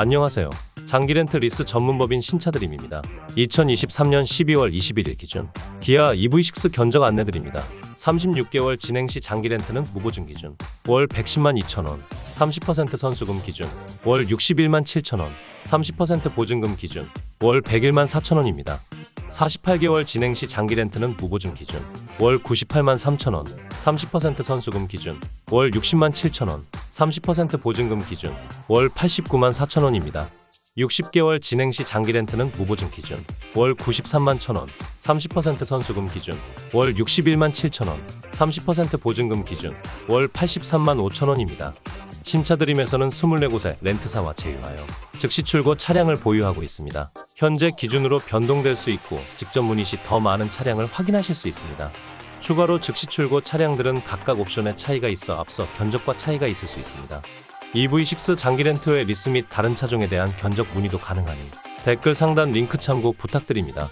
안녕하세요. 장기 렌트 리스 전문법인 신차드림입니다. 2023년 12월 21일 기준 기아 EV6 견적 안내드립니다. 36개월 진행 시 장기 렌트는 무보증 기준 월 110만 2천원 30% 선수금 기준 월 61만 7천원 30% 보증금 기준 월 101만 4천원입니다. 48개월 진행 시 장기 렌트는 무보증 기준 월 98만 3천원 30% 선수금 기준 월 60만 7천원 30% 보증금 기준 월 89만 4천 원입니다. 60개월 진행 시 장기 렌트는 무보증 기준 월 93만 1천 원 30% 선수금 기준 월 61만 7천 원 30% 보증금 기준 월 83만 5천 원입니다. 신차드림에서는 24곳의 렌트사와 제휴하여 즉시 출고 차량을 보유하고 있습니다. 현재 기준으로 변동될 수 있고 직접 문의 시 더 많은 차량을 확인하실 수 있습니다. 추가로 즉시 출고 차량들은 각각 옵션의 차이가 있어 앞서 견적과 차이가 있을 수 있습니다. EV6 장기 렌트 외 리스 및 다른 차종에 대한 견적 문의도 가능하니 댓글 상단 링크 참고 부탁드립니다.